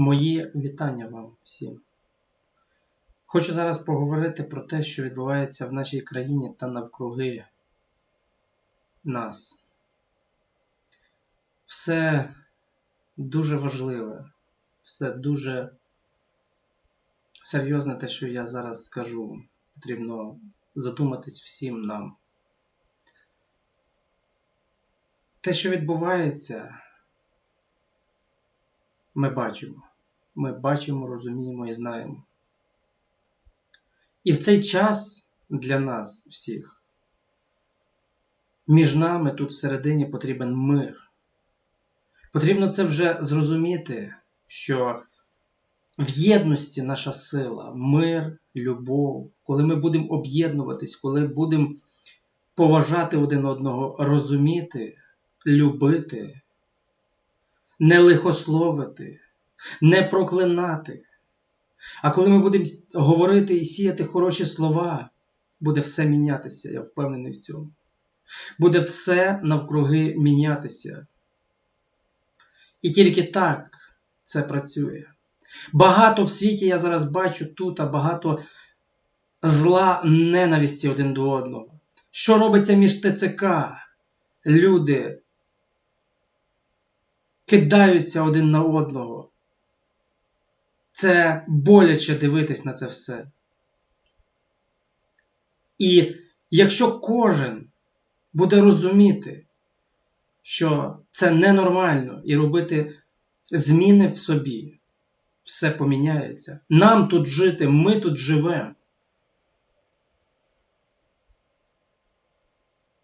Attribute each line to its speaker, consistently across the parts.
Speaker 1: Мої вітання вам всім. Хочу зараз поговорити про те, що відбувається в нашій країні та навкруги нас. Все дуже важливе, все дуже серйозне те, що я зараз скажу. Потрібно задуматись всім нам. Те, що відбувається, ми бачимо. Ми бачимо, розуміємо і знаємо. І в цей час для нас всіх між нами тут всередині потрібен мир. Потрібно це вже зрозуміти, що в єдності наша сила, мир, любов, коли ми будемо об'єднуватись, коли будемо поважати один одного, розуміти, любити, не лихословити, не проклинати. А коли ми будемо говорити і сіяти хороші слова, буде все мінятися, я впевнений в цьому. Буде все навкруги мінятися. І тільки так це працює. Багато в світі я зараз бачу тут, а багато зла ненависті один до одного. Що робиться між ТЦК? Люди кидаються один на одного. Це боляче дивитись на це все. І якщо кожен буде розуміти, що це ненормально, і робити зміни в собі, все поміняється. Нам тут жити, ми тут живемо.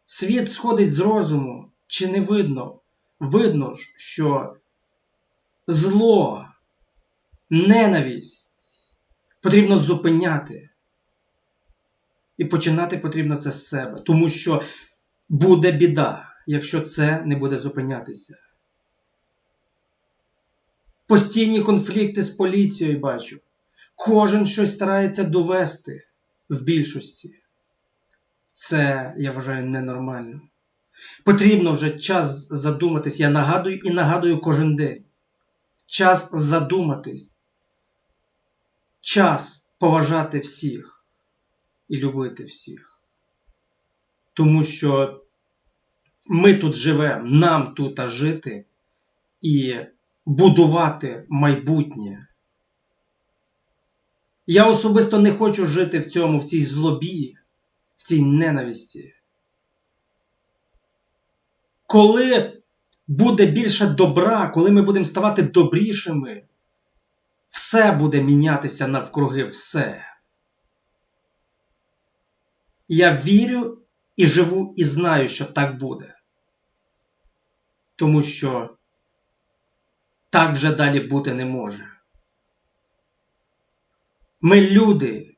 Speaker 1: Світ сходить з розуму, чи не видно? Видно ж, що зло, ненависть потрібно зупиняти. І починати потрібно це з себе, тому що буде біда, якщо це не буде зупинятися. Постійні конфлікти з поліцією бачу. Кожен щось старається довести в більшості. Це, я вважаю, ненормально. Потрібно вже час задуматись. Я нагадую і нагадую кожен день. Час задуматись. Час поважати всіх і любити всіх. Тому що ми тут живемо, нам тут жити і будувати майбутнє. Я особисто не хочу жити в цьому, в цій злобі, в цій ненависті. Коли буде більше добра, коли ми будемо ставати добрішими, все буде мінятися навкруги все. Я вірю і живу і знаю, що так буде. Тому що так вже далі бути не може. Ми люди,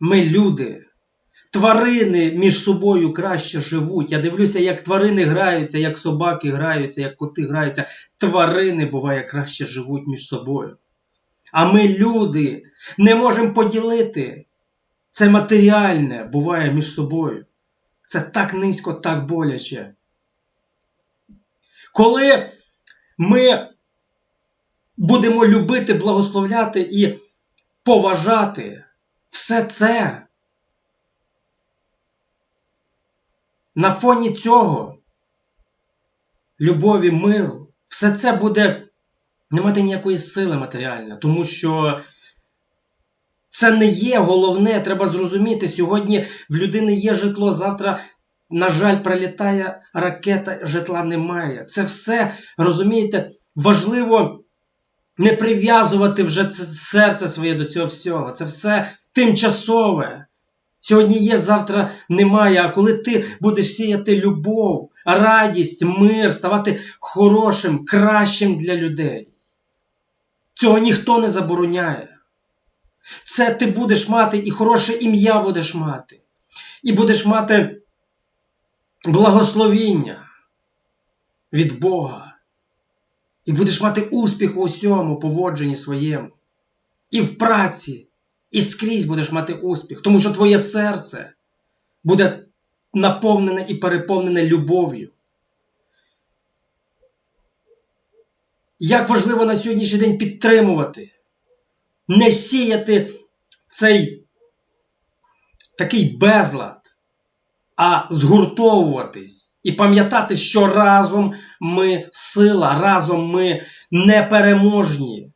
Speaker 1: ми люди. Тварини між собою краще живуть. Я дивлюся, як тварини граються, як собаки граються, як коти граються. Тварини, буває, краще живуть між собою. А ми, люди, не можемо поділити. Це матеріальне буває між собою. Це так низько, так боляче. Коли ми будемо любити, благословляти і поважати все це. На фоні цього любові, миру, все це буде не мати ніякої сили матеріальної, тому що це не є головне, треба зрозуміти. Сьогодні в людини є житло, завтра, на жаль, прилітає ракета, житла немає. Це все, розумієте, важливо не прив'язувати вже це серце своє до цього всього. Це все тимчасове. Сьогодні є, завтра немає. А коли ти будеш сіяти любов, радість, мир, ставати хорошим, кращим для людей, цього ніхто не забороняє. Це ти будеш мати і хороше ім'я будеш мати, і будеш мати благословіння від Бога. І будеш мати успіх у усьому поводженні своєму. І в праці, і скрізь будеш мати успіх, тому що твоє серце буде наповнене і переповнене любов'ю. Як важливо на сьогоднішній день підтримувати, не сіяти цей такий безлад, а згуртовуватись і пам'ятати, що разом ми сила, разом ми непереможні.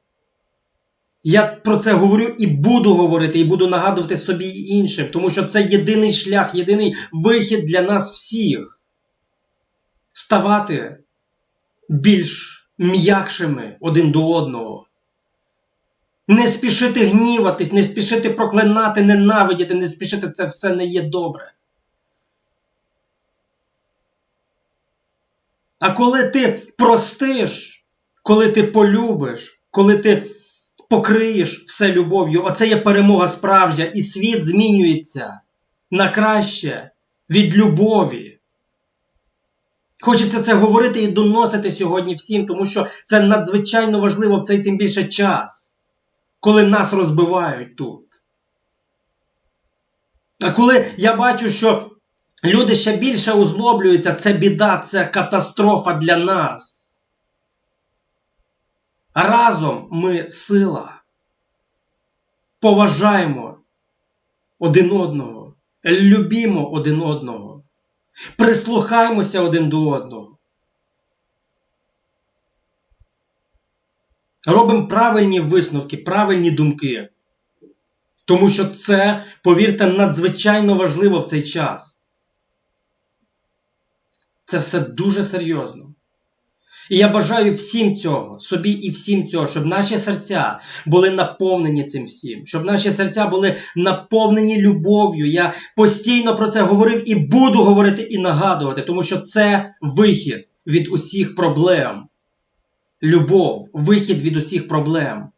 Speaker 1: Я про це говорю і буду говорити, і буду нагадувати собі і іншим, тому що це єдиний шлях, єдиний вихід для нас всіх. Ставати більш м'якшими один до одного. Не спішити гніватись, не спішити проклинати, ненавидіти, не спішити це все не є добре. А коли ти простиш, коли ти полюбиш, коли ти покриєш все любов'ю, оце є перемога справжня, і світ змінюється на краще від любові. Хочеться це говорити і доносити сьогодні всім, тому що це надзвичайно важливо в цей тим більше час, коли нас розбивають тут. А коли я бачу, що люди ще більше озлоблюються, це біда, це катастрофа для нас. Разом ми сила. Поважаємо один одного, любімо один одного, прислухаємося один до одного. Робимо правильні висновки, правильні думки. Тому що це, повірте, надзвичайно важливо в цей час. Це все дуже серйозно. І я бажаю всім цього, собі і всім цього, щоб наші серця були наповнені цим всім, щоб наші серця були наповнені любов'ю. Я постійно про це говорив і буду говорити і нагадувати, тому що це вихід від усіх проблем. Любов, вихід від усіх проблем.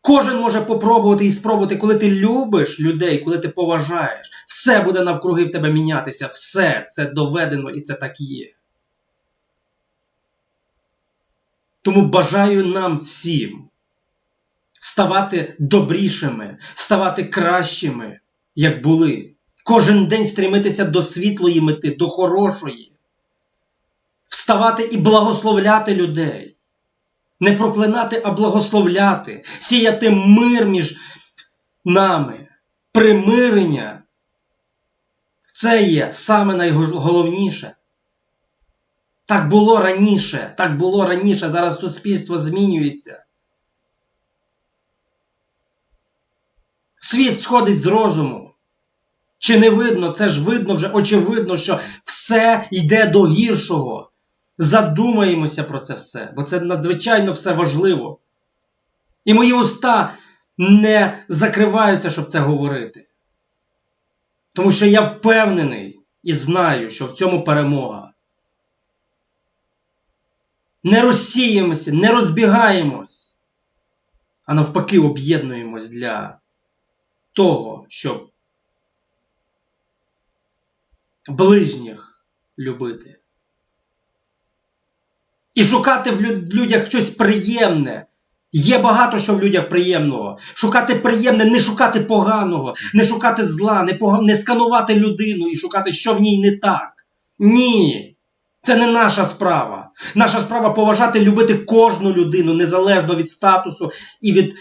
Speaker 1: Кожен може попробувати і спробувати, коли ти любиш людей, коли ти поважаєш, все буде навкруги в тебе мінятися. Все це доведено і це так є. Тому бажаю нам всім ставати добрішими, ставати кращими, як були. Кожен день стремитися до світлої мети, до хорошої, вставати і благословляти людей. Не проклинати, а благословляти, сіяти мир між нами, примирення. Це є саме найголовніше. Так було раніше, так було раніше, зараз суспільство змінюється. Світ сходить з розуму. Чи не видно? Це ж видно вже очевидно, що все йде до гіршого. Задумаємося про це все, бо це надзвичайно все важливо. І мої уста не закриваються, щоб це говорити. Тому що я впевнений і знаю, що в цьому перемога. Не розсіємося, не розбігаємось, а навпаки, об'єднуємось для того, щоб ближніх любити. І шукати в людях щось приємне. Є багато що в людях приємного. Шукати приємне, не шукати поганого, не шукати зла, не, пога... не сканувати людину і шукати, що в ній не так. Ні. Це не наша справа. Наша справа поважати, любити кожну людину незалежно від статусу і від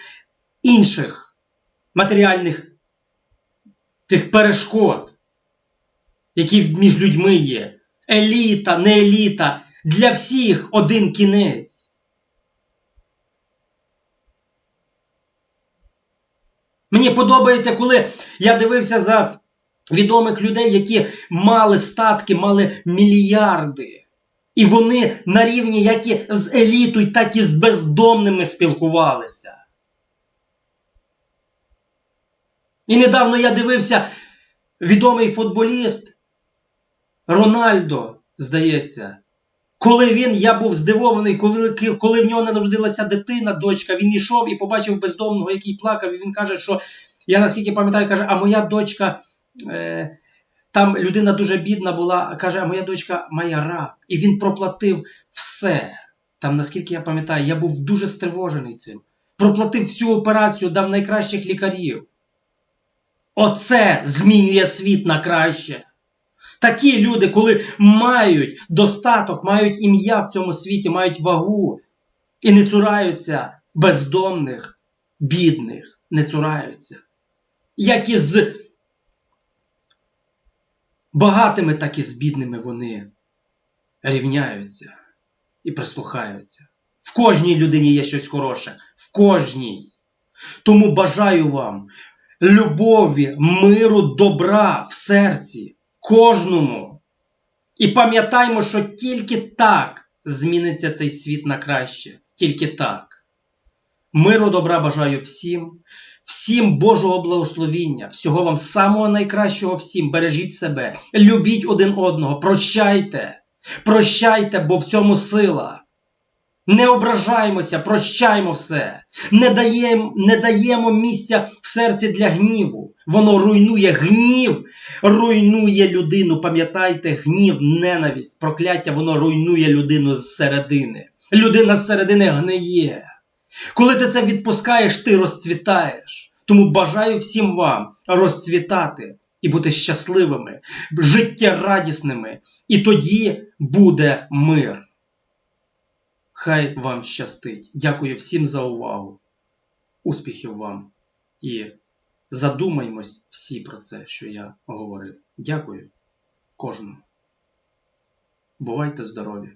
Speaker 1: інших матеріальних тих перешкод, які між людьми є. Еліта, не еліта. Для всіх один кінець. Мені подобається, коли я дивився за відомих людей, які мали статки, мали мільярди. І вони на рівні як і з елітою, так і з бездомними спілкувалися. І недавно я дивився відомий футболіст Рональдо, здається. Коли він, я був здивований, коли коли в нього народилася дитина, дочка, він йшов і побачив бездомного, який плакав, і він каже, що я наскільки пам'ятаю, каже, а моя дочка Е, там людина дуже бідна була, каже, а моя дочка має рак. І він проплатив все. Там, наскільки я пам'ятаю, я був дуже стривожений цим. Проплатив всю операцію, дав найкращих лікарів. Оце змінює світ на краще. Такі люди, коли мають достаток, мають ім'я в цьому світі, мають вагу, і не цураються бездомних, бідних, не цураються. Як і з багатими, так і з бідними вони рівняються і прислухаються. В кожній людині є щось хороше, в кожній. Тому бажаю вам любові, миру, добра в серці, кожному. І пам'ятаймо, що тільки так зміниться цей світ на краще. Тільки так. Миру, добра бажаю всім, всім Божого благословіння, всього вам самого найкращого всім. Бережіть себе, любіть один одного, прощайте, прощайте, бо в цьому сила. Не ображаймося, прощаймо все, не даємо, не даємо місця в серці для гніву. Воно руйнує гнів, руйнує людину. Пам'ятайте, гнів, ненависть, прокляття, воно руйнує людину зсередини. Людина зсередини гниє. Коли ти це відпускаєш, ти розцвітаєш. Тому бажаю всім вам розцвітати і бути щасливими, життєрадісними. І тоді буде мир. Хай вам щастить. Дякую всім за увагу. Успіхів вам. І задумаймось всі про це, що я говорив. Дякую кожному. Бувайте здорові!